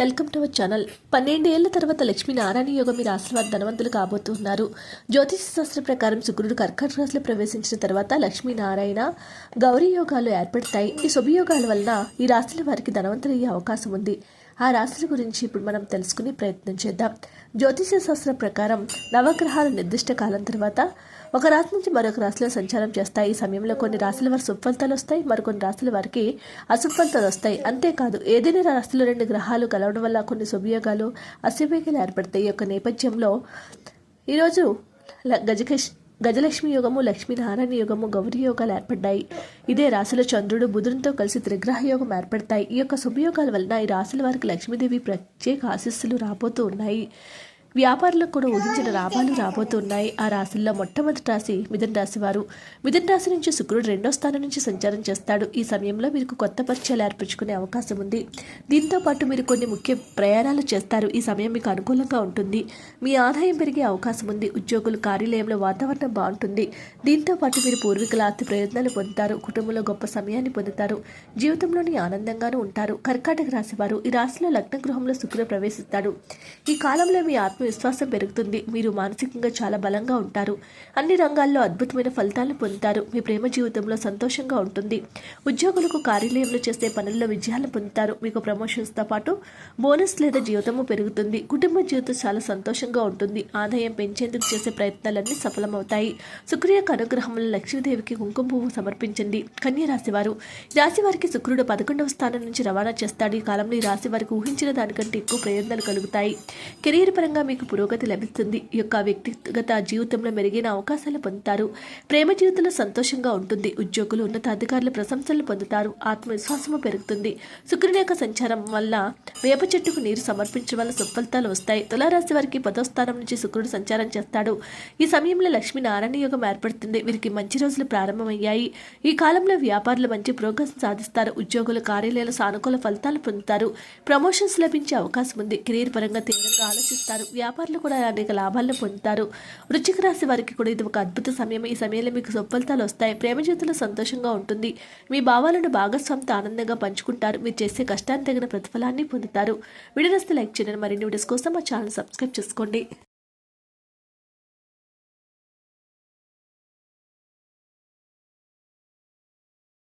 Welcome to our channel. పన్నెండేళ్ళ తర్వాత లక్ష్మీనారాయణ యోగం మీరు ఆశీర్వాద ధనవంతులు కాబోతున్నారు. జ్యోతిష శాస్త్ర ప్రకారం శుక్రుడు కర్కట రాశిలో ప్రవేశించిన తర్వాత లక్ష్మీనారాయణ గౌరీ యోగాలు ఏర్పడతాయి. ఈ శుభయోగాల వలన ఈ రాశుల వారికి ధనవంతులు అయ్యే అవకాశం ఉంది. ఆ రాశుల గురించి ఇప్పుడు మనం తెలుసుకునే ప్రయత్నం చేద్దాం. జ్యోతిష శాస్త్రం ప్రకారం నవగ్రహాలు నిర్దిష్ట కాలం తర్వాత ఒక రాశి నుంచి మరొక రాశిలో సంచారం చేస్తాయి. ఈ సమయంలో కొన్ని రాశుల వారి సుఫలితాలు వస్తాయి. మరికొన్ని రాశుల వారికి అసుఫలితాలు వస్తాయి. అంతేకాదు ఏదైనా రాశిలో రెండు గ్రహాలు కలవడం వల్ల కొన్ని శుభయోగాలు అశుభయోగాలు ఏర్పడతాయి. ఈ యొక్క నేపథ్యంలో ఈరోజు ల- గజకేష్ గజలక్ష్మి యోగము లక్ష్మీనారాయణ యోగము గౌరీ యోగాలు ఏర్పడ్డాయి. ఇదే రాశిలో చంద్రుడు బుధునితో కలిసి త్రిగ్రహ యోగం ఏర్పడతాయి. ఈ యొక్క శుభయోగాల వలన ఈ రాశుల వారికి లక్ష్మీదేవి ప్రత్యేక ఆశీస్సులు రాబోతూ ఉన్నాయి. వ్యాపారులకు కూడా ఊహించిన లాభాలు రాబోతున్నాయి. ఆ రాశుల్లో మొట్టమొదటి రాశి మిథున రాశి వారు. మిథున రాశి నుంచి శుక్రుడు రెండో స్థానం నుంచి సంచారం చేస్తాడు. ఈ సమయంలో మీకు కొత్త పరిచయాలు ఏర్పరచుకునే అవకాశం ఉంది. దీంతో పాటు మీరు కొన్ని ముఖ్య ప్రయాణాలు చేస్తారు. ఈ సమయం మీకు అనుకూలంగా ఉంటుంది. మీ ఆదాయం పెరిగే అవకాశం ఉంది. ఉద్యోగులు కార్యాలయంలో వాతావరణం బాగుంటుంది. దీంతో పాటు మీరు పూర్వీకుల ఆస్తి ప్రయోజనాలు పొందుతారు. కుటుంబంలో గొప్ప సమయాన్ని పొందుతారు. జీవితంలోని ఆనందంగానూ ఉంటారు. కర్కాటక రాశి వారు. ఈ రాశిలో లగ్న గృహంలో శుక్రుడు ప్రవేశిస్తాడు. ఈ కాలంలో మీ ఆత్మ ఆత్మవిశ్వాసం పెరుగుతుంది. మీరు మానసికంగా చాలా బలంగా ఉంటారు. అన్ని రంగాల్లో అద్భుతమైన ఫలితాలను పొందుతారు. మీ ప్రేమ జీవితంలో సంతోషంగా ఉంటుంది. ఉద్యోగులకు కార్యాలయంలో చేసే పనుల్లో విజయాలను పొందుతారు. మీకు ప్రమోషన్స్తో పాటు బోనస్ లేదా జీవితము పెరుగుతుంది. కుటుంబ జీవితం చాలా సంతోషంగా ఉంటుంది. ఆదాయం పెంచేందుకు చేసే ప్రయత్నాలన్నీ సఫలమవుతాయి. శుక్రుడి యొక్క అనుగ్రహంలో లక్ష్మీదేవికి కుంకుమ పువ్వు సమర్పించండి. కన్యా రాశి వారు ఈ రాశి వారికి శుక్రుడు పదకొండవ స్థానం నుంచి రవాణా చేస్తాడు. ఈ కాలంలో ఈ రాశి వారికి ఊహించిన దానికంటే ఎక్కువ ప్రయోజనాలు కలుగుతాయి. కెరీర్ పరంగా మీకు పురోగతి లభిస్తుంది. ఈ యొక్క వ్యక్తిగత జీవితంలో మెరుగైన అవకాశాలు పొందుతారు. ప్రేమ జీవితంలో సంతోషంగా ఉంటుంది. ఉద్యోగులు ఉన్నతాధికారుల ప్రశంసలు పొందుతారు. ఆత్మవిశ్వాసము పెరుగుతుంది. శుక్రుని యొక్క సంచారం వల్ల వేప చెట్టుకు నీరు సమర్పించడం వల్ల సుఫలితాలు వస్తాయి. తులారాశి వారికి పదో స్థానం నుంచి శుక్రుడు సంచారం చేస్తాడు. ఈ సమయంలో లక్ష్మీ నారాయణ యోగం ఏర్పడుతుంది. వీరికి మంచి రోజులు ప్రారంభమయ్యాయి. ఈ కాలంలో వ్యాపారులు మంచి ప్రోగ్రెస్ సాధిస్తారు. ఉద్యోగులు కార్యాలయాలు సానుకూల ఫలితాలు పొందుతారు. ప్రమోషన్స్ లభించే అవకాశం ఉంది. కెరీర్ పరంగా తీవ్రంగా ఆలోచిస్తారు. వ్యాపారులు కూడా అనేక లాభాలను పొందుతారు. వృచ్చిక రాశి వారికి కూడా ఇది ఒక అద్భుత సమయం. ఈ సమయంలో మీకు సుఫలితాలు వస్తాయి. ప్రేమ జీవితంలో సంతోషంగా ఉంటుంది. మీ భావాలను భాగస్వామితో ఆనందంగా పంచుకుంటారు. మీరు చేసే కష్టాన్ని తగిన ప్రతిఫలాన్ని పొందుతారు. వీడియోస్ లైక్ చేయండి. మరిన్ని వీడియోస్ కోసం మా ఛానల్ సబ్స్క్రైబ్ చేసుకోండి.